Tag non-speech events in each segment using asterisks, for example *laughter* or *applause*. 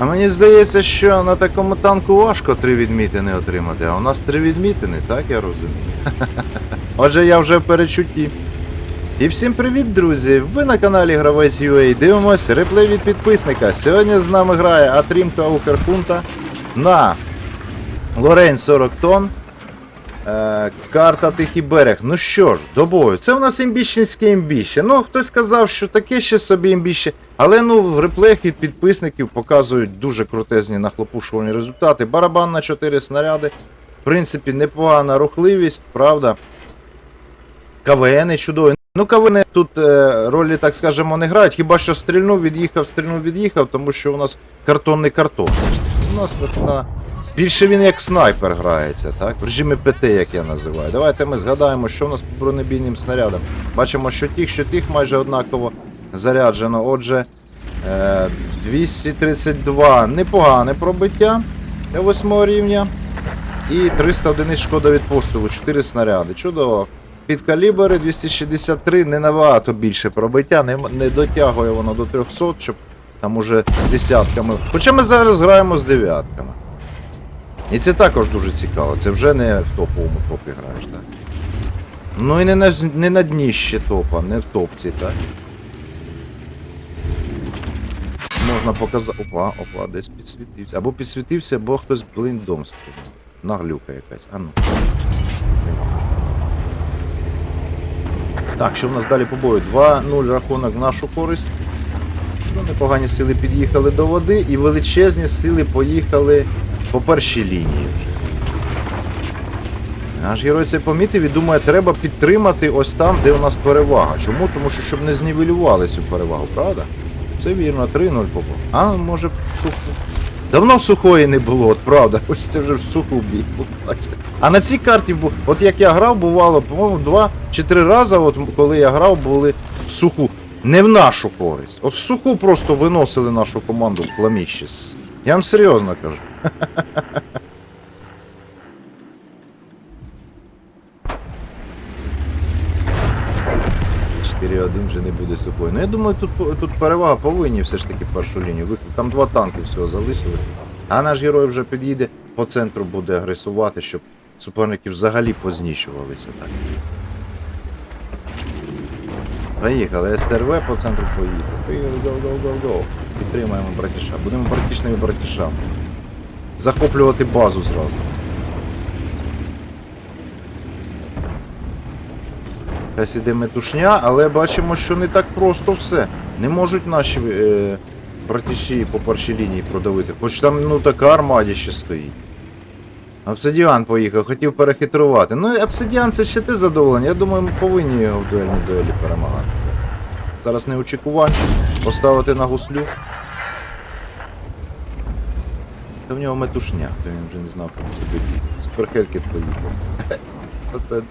А мені здається, що на такому танку важко три відмітини отримати, а у нас три відмітини, так я розумію. *laughs* Отже, я вже в перечутті. І всім привіт, друзі! Ви на каналі Гравець UA. Дивимось реплей від підписника. Сьогодні з нами грає Атрімка Укрфунта на Лорень 40 тонн. Е, карта Тихий берег. Ну що ж, до бою. Це в нас імбіщенське імбіще. Ну, хтось сказав, що таке ще собі імбіще. Але ну в реплеях від підписників показують дуже крутезні нахлопушувальні результати. Барабан на 4 снаряди. В принципі, непогана рухливість, правда. КВН чудові. Ну, КВН тут е, ролі, так скажемо, не грають. Хіба що стрільнув, від'їхав, стрільнув, від'їхав, тому що у нас картонний картон. У нас на, на... Більше він як снайпер грається, так? В режимі ПТ, як я називаю. Давайте ми згадаємо, що у нас по бронебійним снарядам. Бачимо, що тих, що тих майже однаково заряджено. Отже, е, 232 непогане пробиття 8 рівня. І 300 одиниць шкода від пострілу, 4 снаряди. Чудово. Під калібри 263 не набагато більше пробиття, не, не дотягує воно до 300, щоб там уже з десятками. Хоча ми зараз граємо з дев'ятками. І це також дуже цікаво. Це вже не в топовому топі граєш, так? Ну і не на, не на дні ще топа, не в топці, так? Можна показати. Опа, опа, десь підсвітився. Або підсвітився, або хтось блиндом стріляв. Наглюка якась. А ну. Так, що в нас далі по бою? 2-0 рахунок в нашу користь. Ну, непогані сили під'їхали до води і величезні сили поїхали по першій лінії. Наш герой це помітив і думає, треба підтримати ось там, де у нас перевага. Чому? Тому що щоб не знівелювали цю перевагу, правда? Це вірно, 3-0 попав. А, може, в суху. Давно сухої не було, от правда. *laughs* Хочеться вже в суху бій. А на цій карті, от як я грав, бувало, по-моєму, два чи три рази, от коли я грав, були в суху. Не в нашу користь. От в суху просто виносили нашу команду в хламіще. С- Я вам серйозно кажу. Чотири 1 вже не буде сухою. Ну я думаю, тут, тут перевага повинні все ж таки першу лінію. Там два танки всього залишили. А наш герой вже під'їде по центру, буде агресувати, щоб суперники взагалі познищувалися так. Поїхали, СТРВ по центру. Поїхали, go, go. Підтримаємо братіша. Будемо братішними братішами. Захоплювати базу зразу. Якась іде метушня, але бачимо, що не так просто все. Не можуть наші е, братіші по першій лінії продавити. Хоч там ну така армадіще стоїть. Обсидіан поїхав, хотів перехитрувати. Ну, обсидіан це ще те задоволення. Я думаю, ми повинні його в дуельній дуелі перемагати. Зараз не очікувань. Поставити на гуслю. Та в нього метушня, то він вже не знав, куди себе. Суперхелькет поїхав. *laughs* Оце.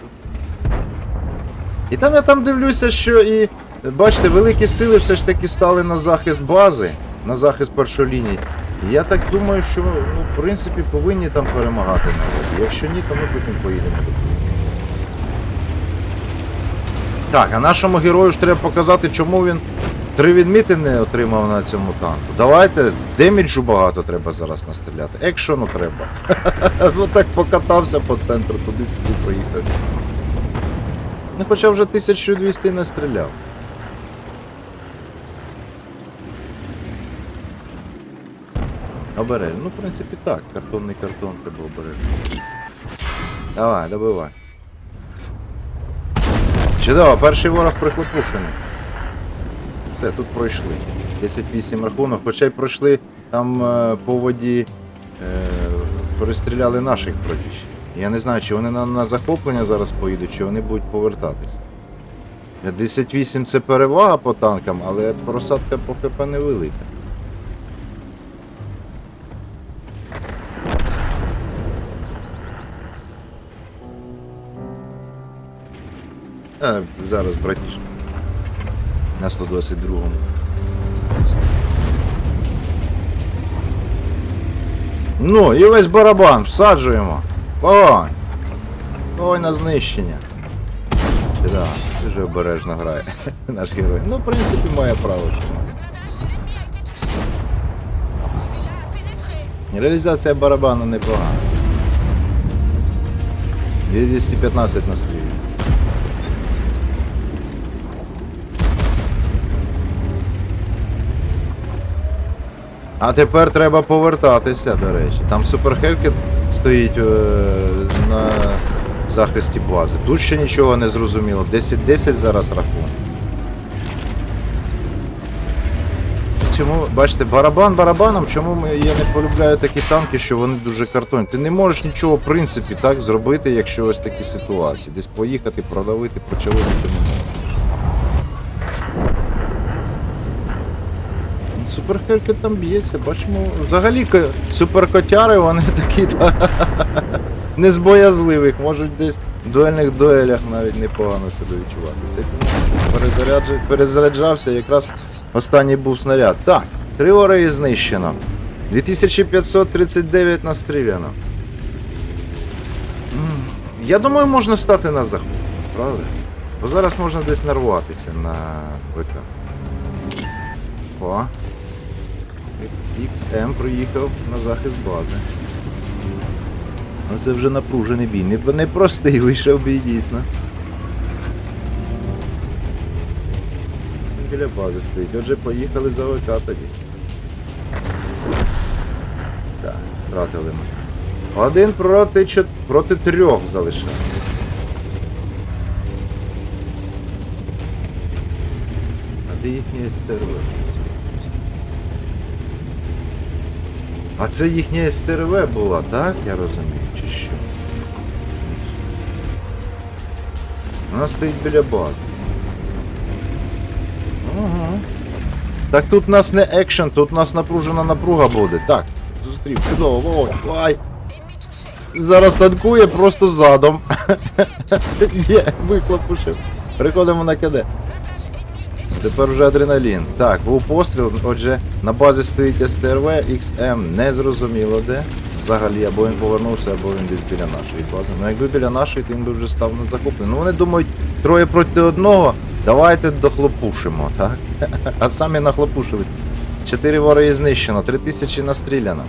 І там я там дивлюся, що і. Бачите, великі сили все ж таки стали на захист бази, на захист першої лінії. І я так думаю, що ну, в принципі повинні там перемагати на. Якщо ні, то ми потім поїдемо до Так, а нашому герою ж треба показати, чому він три відмітини отримав на цьому танку. Давайте, деміджу багато треба зараз настріляти. Екшону треба. *laughs* ну так покатався по центру, туди сюди поїхав. Ну хоча вже 1200 не стріляв. Обережно. Ну, в принципі, так. Картонний картон треба обережно. Давай, добивай. Чудово, перший ворог прихлопушений. Все, тут пройшли. 10-8 рахунок, хоча й пройшли там е, по воді, е, перестріляли наших протіж. Я не знаю, чи вони на, на захоплення зараз поїдуть, чи вони будуть повертатися. 10-8 це перевага по танкам, але просадка по ХП невелика. А, зараз, братіш. На 122-му. Ну, і весь барабан всаджуємо. Вогонь! Вогонь на знищення. Да, дуже обережно грає *laughs* наш герой. Ну, в принципі, має право. Реалізація барабану непогана. 215 на стрілі. А тепер треба повертатися, до речі. Там суперхелькет стоїть е, на захисті бази. Тут ще нічого не зрозуміло. 10-10 зараз рахунок. Чому, бачите, барабан барабаном, чому я не полюбляю такі танки, що вони дуже картонні. Ти не можеш нічого, в принципі, так зробити, якщо ось такі ситуації. Десь поїхати, продавити, почавити не можна. Суперхельки там б'ється, бачимо. Взагалі суперкотяри, вони такі та, *laughs* не з боязливих, можуть десь в дуельних дуелях навіть непогано себе відчувати. Цей перезаряджа- перезаряджався, якраз останній був снаряд. Так, три ори знищено. 2539 настріляно. Я думаю, можна стати на заход, правда? Бо зараз можна десь нарватися на ВК. О. XM приїхав на захист бази. Це вже напружений бій. Не, не простий вийшов бій дійсно. Біля бази стоїть. Отже, поїхали за ВК тоді. Так, втратили ми. Один проти, чот... проти трьох залишаємо. А де їхні СТРВ? А це їхня СТРВ була, так? Я розумію, чи що? Вона стоїть біля бази. Ага. Так тут у нас не екшен, тут у нас напружена напруга буде. Так, зустрів, чудово, вогонь, давай. Зараз танкує просто задом. *laughs* Є, вихлопушив. Переходимо на КД. Тепер вже адреналін. Так, був постріл, отже, на базі стоїть СТРВ, XM не зрозуміло де. Взагалі, або він повернувся, або він десь біля нашої бази. Ну якби біля нашої, то він би вже став на захоплений. Ну вони думають, троє проти одного, давайте дохлопушимо, так? *laughs* А самі нахлопушили. Чотири вороги знищено, три тисячі настріляно.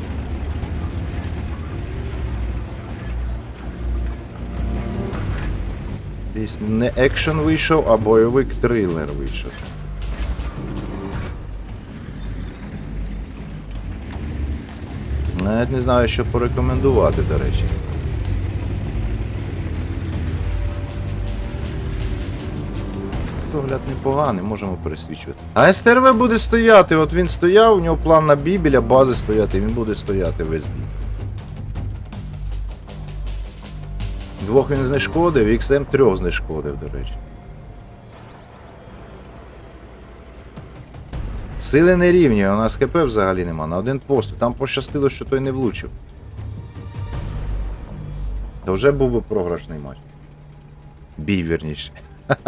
Десь не екшен вийшов, а бойовик трилер вийшов. Навіть не знаю, що порекомендувати, до речі. Огляд непоганий, можемо пересвічувати. А СТРВ буде стояти, от він стояв, у нього план на бій біля бази стояти, він буде стояти весь бій. Двох він знешкодив, XM трьох знешкодив, до речі. Сили не рівні, у нас ХП взагалі нема, на один пост. Там пощастило, що той не влучив. То вже був би програшний матч. Бій, вірніше. *laughs*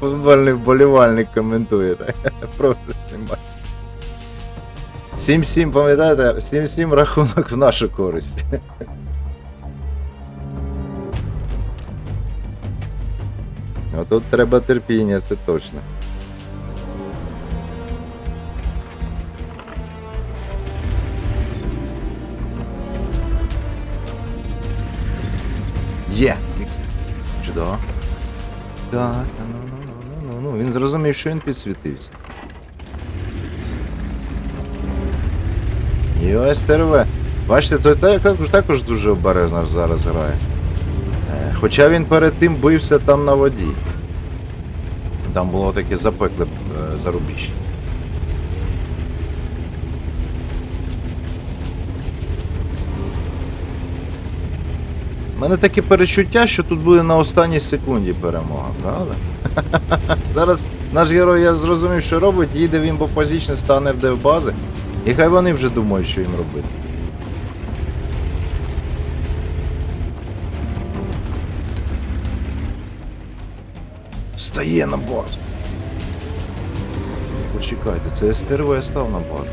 Футбольний вболівальник коментує. *laughs* Програшний матч. 7-7, пам'ятаєте? 7-7 рахунок в нашу користь. *laughs* А тут треба терпіння, це точно. Чудово. Так, ну, ну, ну, ну, ну, ну. Він зрозумів, що він підсвітився. І ось ТРВ. Бачите, той також, також дуже обережно зараз грає. Е, Хоча він перед тим бився там на воді. Там було таке запекле е, зарубіще. У мене таке перечуття, що тут буде на останній секунді перемога, правда? *laughs* Зараз наш герой, я зрозумів, що робить, їде він по позичне, стане в девбази, і хай вони вже думають, що їм робити. Стає на базу. Почекайте, це СТРВ став на базу.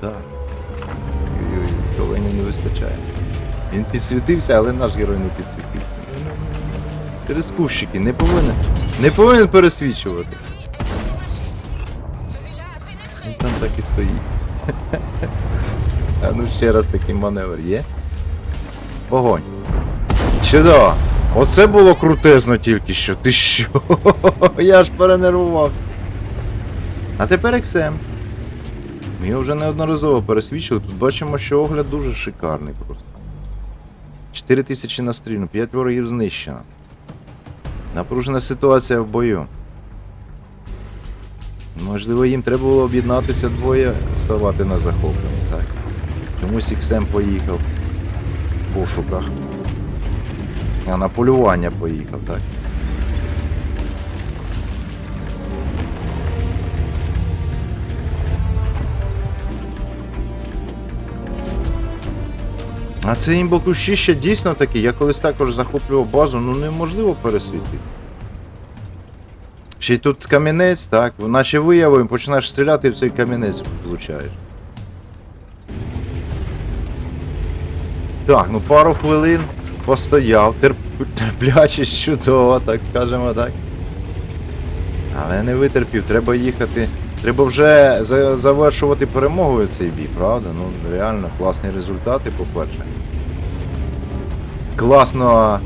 Так. Ой-ой, коленів не вистачає. Він підсвітився, але наш герой не підсвітився. Через не повинен. Не повинен пересвічувати. Він там так і стоїть. *laughs* ну ще раз такий маневр є. Огонь. Чудово. Оце було крутезно тільки що. Ти що? *laughs* Я ж перенервувався. А тепер XM. Ми його вже неодноразово пересвідчили. Тут бачимо, що огляд дуже шикарний просто. 4000 настрільно, 5 ворогів знищено. Напружена ситуація в бою. Можливо, їм треба було об'єднатися двоє, ставати на захоплення, так. Чомусь XM поїхав в пошуках. А на полювання поїхав, так. А це імбокущище дійсно таке. Я колись також захоплював базу, ну неможливо пересвітити. Ще й тут камінець, так, наче виявимо, починаєш стріляти і в цей камінець влучаєш. Так, ну пару хвилин постояв, терп... терплячість чудово, так скажемо так. Але не витерпів, треба їхати. Треба вже завершувати перемогою цей бій, правда? Ну реально класні результати, по-перше. Класно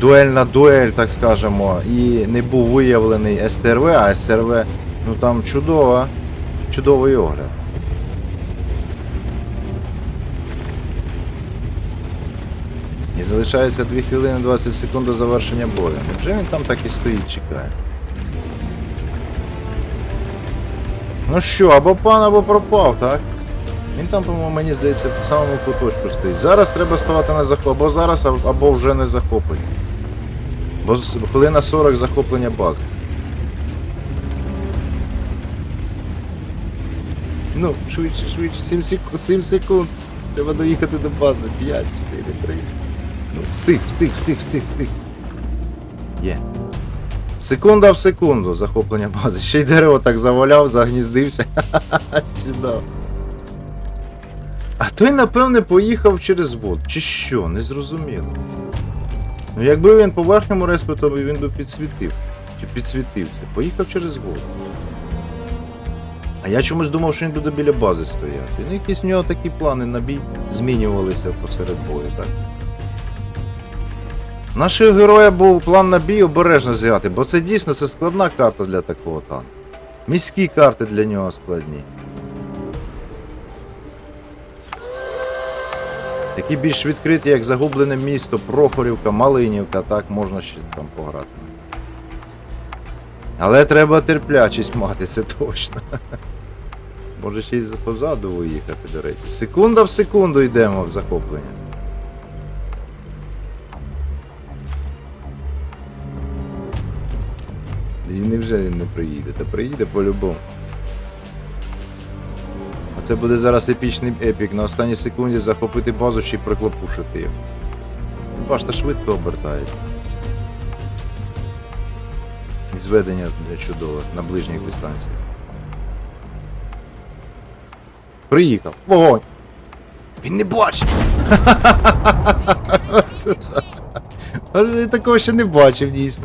дуельна дуель, так скажемо, і не був виявлений СТРВ, а СТРВ, ну там чудова, чудовий огляд. І залишається 2 хвилини 20 секунд до завершення бою. Невже він там так і стоїть, чекає? Ну що, або пан, або пропав, так? Він там, по-моєму, мені здається, в самому куточку стоїть. Зараз треба ставати на захоп, або зараз, або вже не захоплення. Бо хвилина 40 захоплення бази. Ну, швидше, швидше, 7 секунд, 7 секунд. Треба доїхати до бази. 5, 4, 3. Ну, встиг, встиг, встиг, встиг, встиг. Є. Секунда в секунду захоплення бази. Ще й дерево так заваляв, загніздився. *laughs* Чудово. А той, напевне, поїхав через вод. Чи що, не зрозуміло. Ну, якби він по верхньому респу, він би підсвітив. Чи підсвітився. Поїхав через воду. А я чомусь думав, що він буде біля бази стояти. Ну, якісь в нього такі плани на бій змінювалися посеред бою, так. Нашого героя був план на бій обережно зіграти, бо це дійсно це складна карта для такого танку. Міські карти для нього складні. Такі більш відкриті, як загублене місто, Прохорівка, Малинівка, так можна ще там пограти. Але треба терплячість мати, це точно. Може ще й позаду виїхати, до речі. Секунда в секунду йдемо в захоплення. Невже він не приїде? Та приїде по-любому. А це буде зараз епічний епік. На останній секунді захопити базу ще й приклопушити його. Башта швидко обертає. І зведення чудове на ближніх дистанціях. Приїхав. Вогонь! Він не бачить! *laughs* От Я такого ще не бачив дійсно.